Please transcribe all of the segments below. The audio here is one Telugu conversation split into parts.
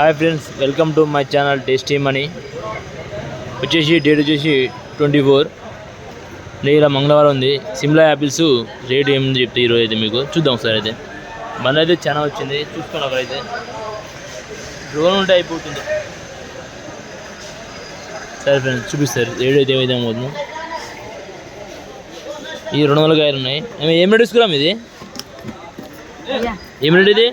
Hi friends welcome to my channel tasty Mani. వచ్చేసి డేట్ వచ్చేసి ట్వంటీ ఫోర్ ఇలా మంగళవారం ఉంది. సిమ్లా యాపిల్స్ రేట్ ఏముంది చెప్తే ఈరోజు అయితే మీకు. చూద్దాం ఒకసారి అయితే. బండి అయితే చాలా వచ్చింది. చూసుకోండి ఒకరైతే డ్రోన్ ఉంటే అయిపోతుంది. సరే ఫ్రెండ్స్ చూపిస్తారు. రేట్ అయితే ఏమైతే అవుతుందో ఈ రెండు వందల కాయలు ఉన్నాయి. ఏమి- ఏం రేట్ తీసుకురాం ఇది? ఏం రేట్ ఇది?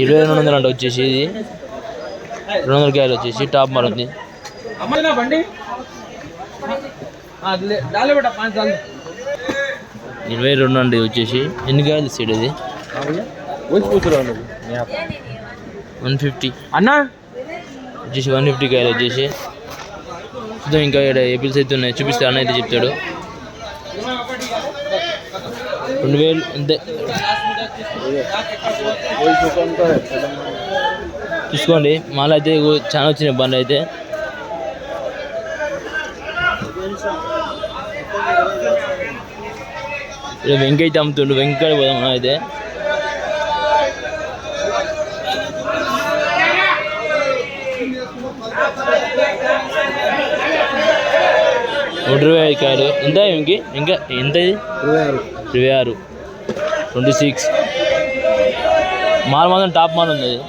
ఇరవై రెండు వందలు అంటే వచ్చేసి ఇది. రెండు వందల కాయలు వచ్చేసి టాప్ మారుంది ఇరవై రెండు అండి వచ్చేసి. ఎన్ని కాయలు సీడ్ ఇది? One fifty. అన్నా? వచ్చేసి వన్ ఫిఫ్టీ కాయలు వచ్చేసి. చూద్దాం ఇంకా ఇక్కడ ఏపిల్స్ అయితే ఉన్నాయి. చూపిస్తే అన్న అయితే చెప్తాడు. రెండు వేలు అంతే. చూసుకోండి మాల అయితే చాలా వచ్చినాయి బండ్లు అయితే. ఇక్కడ వెంక అయితే అమ్ముతుండు. వెంకట పోదాం మనం అయితే ఇరవై ఐదు కాయలు. ఎంత ఇంకి ఇంకా ఎంత ఇది ఇరవై ఆరు. ట్వంటీ సిక్స్ మాల్ మాత్రం టాప్ మాల్ ఉంది అది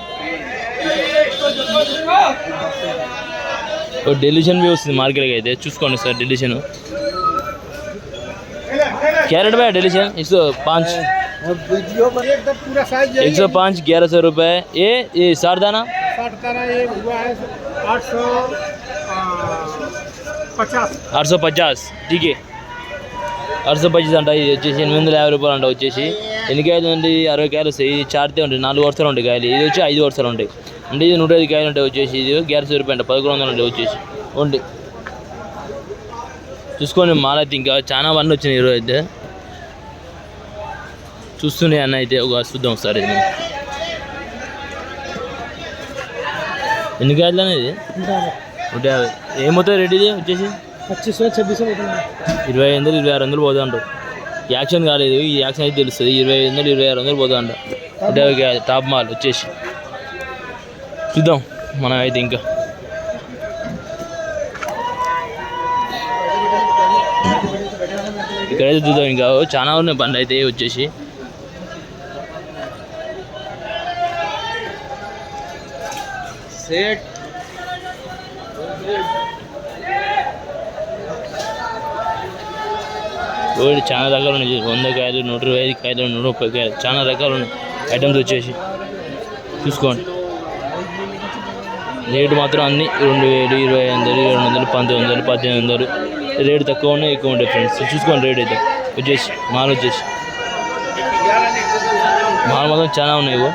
ఓ డెలిషన్ బి వస్తుంది మార్కెట్కి అయితే చూసుకోండి సార్ డెలిషన్ कैरेट में डेलीशन एक सौ पाँच पूरा साइज एक सौ पाँच ग्यारह सौ रुपये ये ये सारदाना साठ का ना ये हुआ है आठ सौ पचास ఆరు సో పచాస్ టీకే ఆరు సో పచాస్ అంట ఇది వచ్చేసి ఎనిమిది వందల యాభై రూపాయలు అంట వచ్చేసి ఎన్ని కాయలు ఉంది? అరవై కాయలు వస్తాయి. ఇది చార్తే ఉంటాయి నాలుగు వరుసలు ఉంటాయి కాయలు. ఇది వచ్చి ఐదు వరుసలు ఉంటాయి. అంటే ఇది నూట ఐదు కాయలు ఉంటాయి వచ్చేసి ఇది గ్యారెస్ రూపాయి అంటే పదకొండు వందలు ఉంటాయి వచ్చేసి ఉండి చూసుకోండి మాలైతే ఇంకా చాలా వన్ వచ్చినాయి ఈరోజు అయితే. చూస్తున్నాయి అన్న అయితే ఒక చూద్దాం ఒకసారి ఇది ఎన్ని కాయలు అనేది నూట యాభై. ఏమవుతాయి రేట్ వచ్చేసి? వచ్చేసి ఇరవై ఐదు వందలు ఇరవై ఆరు వందలు పోతా యాక్షన్ కాలేదు. ఈ యాక్షన్ అయితే తెలుస్తుంది. ఇరవై ఐదు వందలు ఇరవై ఆరు వందలు పోతా అంటే ఒక టాప్ మాల్ వచ్చేసి. చూద్దాం. మనం అయితే ఇంకా. ఇక్కడైతే చూద్దాం ఇంకా. చాలా ఉన్నాయి బండ్లు అయితే వచ్చేసి. सेठ ఓడి చాలా రకాలు ఉన్నాయి. వంద కాయలు నూట ఇరవై ఐదు కాయలు నూట ముప్పై కాయలు. చాలా రకాలు ఉన్నాయి. ఐటమ్స్ వచ్చేసి. చూసుకోండి. రేటు మాత్రం అన్ని రెండు వేలు ఇరవై ఐదు వందలు ఇరవై వందలు పంతొమ్మిది వందలు పద్దెనిమిది వందలు. రేటు తక్కువ ఉన్నాయి ఎక్కువ ఉంటాయి ఫ్రెండ్స్. చూసుకోండి రేట్ అయితే. వచ్చేసి మాల్ వచ్చేసి. మాల్ మాత్రం చాలా ఉన్నాయి ఇవో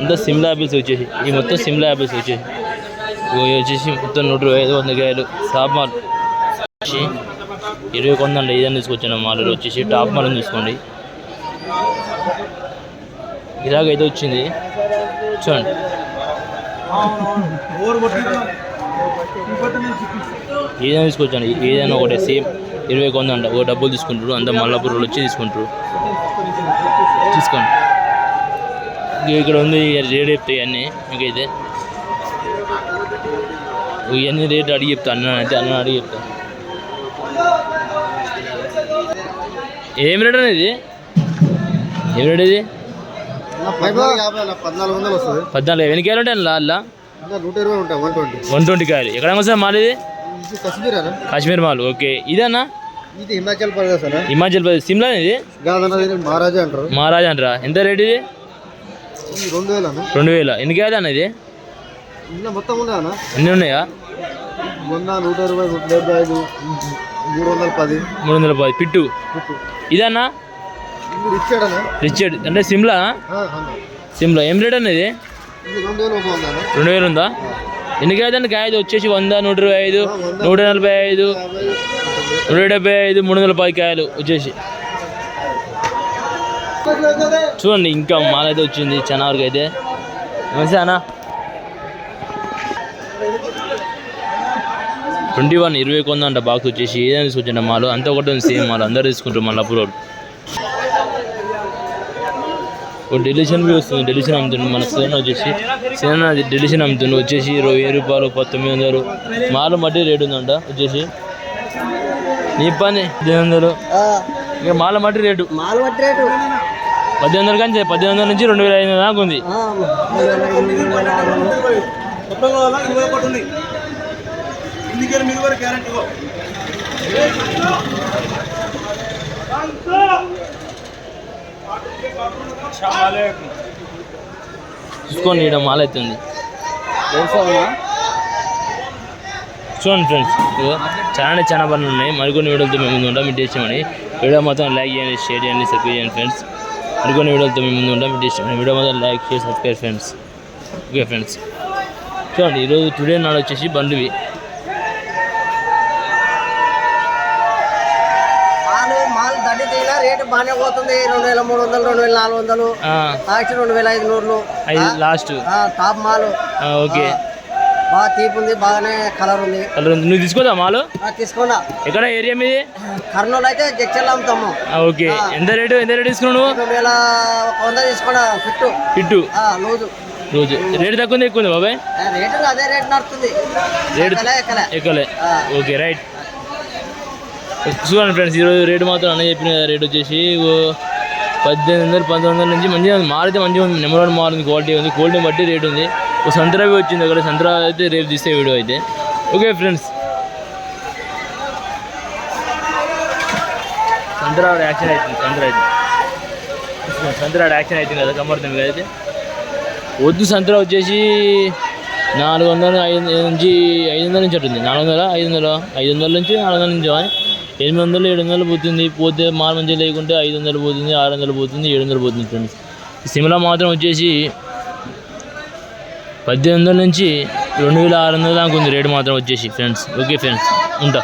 అంతా సిమ్లా యాపిల్స్ వచ్చేసి. ఈ మొత్తం సిమ్లా యాపిల్స్ వచ్చేసి. ఇవి వచ్చేసి మొత్తం నూట ఇరవై ఐదు వంద కాయలు. సాప్ మాల్. వచ్చి ఇరవై కొందండి ఏదైనా తీసుకొచ్చాను. మాల్ వచ్చేసి టాప్ మాల్ తీసుకోండి. ఇలాగైతే వచ్చింది. చూడండి. ఏదైనా తీసుకొచ్చాను ఏదైనా ఒకటే సేమ్ ఇరవై కొందంట ఒక డబ్బులు తీసుకుంటారు. అంత మల్లాపూర్ వచ్చి తీసుకుంటారు. తీసుకోండి. ఇక్కడ ఉంది రేట్ చెప్తాయి అన్నీ మీకైతే ఇవన్నీ రేట్ అడిగి చెప్తా. అన్న అయితే అన్న అడిగి చెప్తాను ఏం రేట్ అనేది ఏం రేట్ ఇది? పద్నాలుగు ఎన్ని కాయలు ఉంటాయి అలా వన్ ట్వంటీ. కాయలు ఎక్కడ వస్తుంది మాల్ ఇది కశ్మీర్ మాల్. ఓకే. ఇదన్నా ఇది హిమాచల్ ప్రదేశ్ హిమాచల్ ప్రదేశ్. సిమ్లా ఇది? మహారాజా అంటారు. మహారాజా అంటారా? ఎంత రేట్ ఇది? రెండు వేలు రెండు వేల? ఎన్ని కాయలు అన్న ఇది? మొత్తం ఉన్నాయి ఎన్ని ఉన్నాయా? వంద నూట ఇరవై డెబ్బై ఐదు. మూడు వందల పది. మూడు వందల పది. పిట్టు. ఇదన్నా? రిచర్డ్ అంటే సిమ్లా. సిమ్లా. ఏం రేట్ అనేది రెండు వేలు ఉందా? ఎన్ని కాయలు అండి కాయలు వచ్చేసి వంద నూట ఇరవై ఐదు నూట నలభై ఐదు నూట డెబ్బై ఐదు మూడు వందల పది కాయలు వచ్చేసి. చూడండి ఇంకా మాల అయితే వచ్చింది చాలా వరకు అయితే నమస్తే ట్వంటీ వన్ ఇరవై కొందంట బాక్స్ వచ్చేసి. ఏదైనా తీసుకొచ్చండి మాలు. అంతా ఒకటి సేమ్ మాలు. అందరూ తీసుకుంటారు మళ్ళీ అప్పుడు. ఒక డెలిషన్ బి వస్తుంది. డెలిషన్ అమ్ముతుంది. మన సినిమా వచ్చేసి. సినిమా డెలిషన్ అమ్ముతుంది. వచ్చేసి ఇరవై వెయ్యి రూపాయలు పంతొమ్మిది వందలు. మాల మట్టి రేటు ఉందంట. వచ్చేసి. నీ పని. పద్దెనిమిది వందలు. ఇక మాల మట్టి రేటు మాల్ పట్టి రేటు పద్దెనిమిది వందల కానీ పద్దెనిమిది వందల నుంచి రెండు వేల ఐదు వందల దాకా ఉంది. చూసుకోండి ఇక్కడ మాల అవుతుంది చూడండి ఫ్రెండ్స్ చాలా చాలా పనులు ఉన్నాయి. మరికొన్ని వీడియోలతో మేము ముందు ఉంటాం మీ చేసామని వీడియో మొత్తం లైక్ చేయండి షేర్ చేయండి సబ్స్క్రైబ్ చేయండి ఫ్రెండ్స్. మరికొన్ని వీడియోలతో మేము ముందు ఉంటాం మీ చేసామని వీడియో మొత్తం like share subscribe friends. Okay friends. చూడండి ఈరోజు టుడే నాడు వచ్చేసి బండ్లువి మాల్ మాల్ దడ్డి తీలా రేటు బాగానే పోతుంది. రెండు వేల మూడు వందలు రెండు వేల నాలుగు వందలు. లాస్ట్ రెండు వేల ఐదు నూరులు. లాస్ట్. Top mall. ఓకే. బాగా తీపి ఉంది బాగానే కలర్ ఉంది. కలర్ ఉంది. నువ్వు తీసుకోదా మాలు? తీసుకున్నా. ఎక్కడ ఏరియా మీది? కర్నూలు అయితే జడ్చర్లు అమ్ముతాము. ఓకే. ఎంత రేటు ఎంత రేటు తీసుకున్నావు నువ్వు? రెండు వేల ఒక వంద తీసుకున్నా ఫిట్ ఇటు లూజు. రోజు రేటు తక్కువ ఎక్కువ ఉంది బాబాయ్? రేటు అదే రేట్ నడుస్తుంది రేటు ఎక్కలే. Okay right. చూడండి ఫ్రెండ్స్ ఈరోజు రేటు మాత్రం అన్న చెప్పిన రేట్ వచ్చేసి ఓ పద్దెనిమిది వందలు పంతొమ్మిది వందల నుంచి మంచిగా ఉంది. మంచిగా ఉంది. నెంబర్ వన్ మాల్ క్వాలిటీ ఉంది. క్వాలిటీ బట్టి రేట్ ఉంది. ఒక సంతరావి వచ్చింది అక్కడ సంతరా అయితే రేపు తీస్తే వీడియో అయితే. Okay friends. సంతరా యాక్షన్ అవుతుంది సంతరా అయితే. సంతరా యాక్షన్ అవుతుంది కదా కమర్తుంది అయితే. వద్దు సంతరా వచ్చేసి నాలుగు వందల ఐదు నుంచి ఐదు వందల నుంచి ఉంటుంది నాలుగు వందల ఐదు వందల ఐదు వందల నుంచి నాలుగు వందల నుంచి ఎనిమిది వందలు ఏడు వందలు పోతుంది. పోతే మాల మంచి లేకుంటే ఐదు వందలు పోతుంది ఆరు వందలు పోతుంది ఏడు వందలు పోతుంది ఫ్రెండ్స్ సిమ్లా మాత్రం వచ్చేసి పద్దెనిమిది వందల నుంచి రెండు వేల ఆరు వందల దాకా ఉంది రేటు మాత్రం వచ్చేసి ఫ్రెండ్స్ ఓకే ఫ్రెండ్స్ ఉంటా.